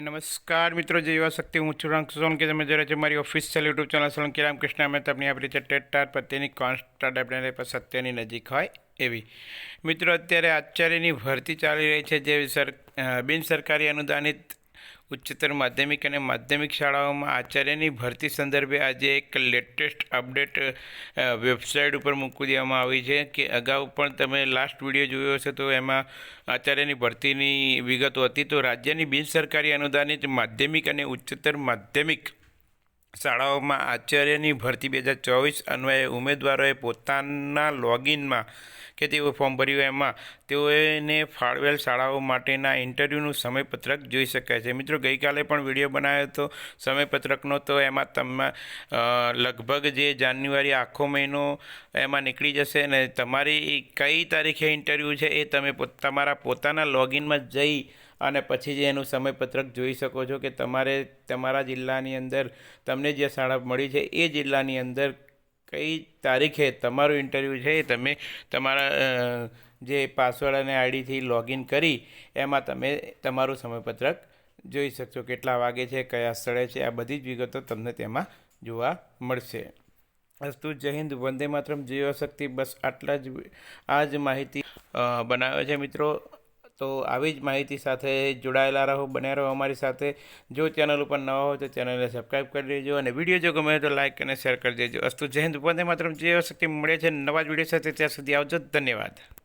નમસ્કાર મિત્રો, જે યુવા શક્તિ, હું છું રંગ સોલંકી તમે જોડે છે મારી official YouTube channel Solanki Ramkrishna. અમે તમને આપણી છે ટેટ ટાર પ્રત્યેની કોન્સ્ટન્ટ આપણે પર સત્યની નજીક હોય એવી. મિત્રો, અત્યારે આચાર્યની ભરતી ચાલી રહી છે જે સર બિનસરકારી અનુદાનિત ઉચ્ચતર માધ્યમિક અને માધ્યમિક શાળાઓમાં આચાર્યની ભરતી સંદર્ભે આજે એક લેટેસ્ટ અપડેટ વેબસાઇટ ઉપર મૂકી દેવામાં આવી છે કે અગાઉ પણ તમે લાસ્ટ વીડિયો જોયો હશે તો એમાં આચાર્યની ભરતીની વિગતો હતી. તો રાજ્યની બિનસરકારી અનુદાનિત માધ્યમિક અને ઉચ્ચતર માધ્યમિક શાળાઓમાં આચાર્યની ભરતી બે હજાર ચોવીસ અન્વયે ઉમેદવારોએ પોતાના લોગિનમાં કે તેઓ ફોર્મ ભર્યું એમાં તેઓને ફાળવેલ શાળાઓ માટેના ઇન્ટરવ્યૂનું સમયપત્રક જોઈ શકાય છે. મિત્રો, ગઈકાલે પણ વીડિયો બનાવ્યો હતો. સમયપત્રકનો તો એમાં તમે લગભગ જે જાન્યુઆરી આખો મહિનો એમાં નીકળી જશે અને તમારી કઈ તારીખે ઇન્ટરવ્યૂ છે એ તમે તમારા પોતાના લોગિનમાં જઈ અને પછી જે એનું સમયપત્રક જોઈ શકો છો કે તમારે તમારા જિલ્લાની અંદર તમને જે શાળા મળી છે, એ જિલ્લાની અંદર કઈ તારીખે તમારું ઇન્ટરવ્યૂ છે એ તમે તમારા જે પાસવર્ડ અને આઈડીથી લોગિન કરી એમાં તમે તમારું સમયપત્રક જોઈ શકશો કેટલા વાગે છે, કયા સ્થળે છે, આ બધી જ વિગતો તમને તેમાં જોવા મળશે. અસ્તુ, જય હિન્દ, વંદે માતરમ જીવશક્તિ બસ આટલા જ, આ જ માહિતી બનાવે છે મિત્રો. તો આવી જ માહિતી સાથે જોડાયેલા રહો, બન્યા રહો અમારી સાથે. જો ચેનલ ઉપર નવા હોય તો ચેનલને સબસ્ક્રાઈબ કરી દેજો અને વીડિયો જો ગમે તો લાઈક અને શેર કરી દેજો. અસ્તુ જય હિન્દ, વંદે માતરમ. જે શક્તિ મળે છે નવા જ વીડિયો સાથે. ત્યાં સુધી આવજો. ધન્યવાદ.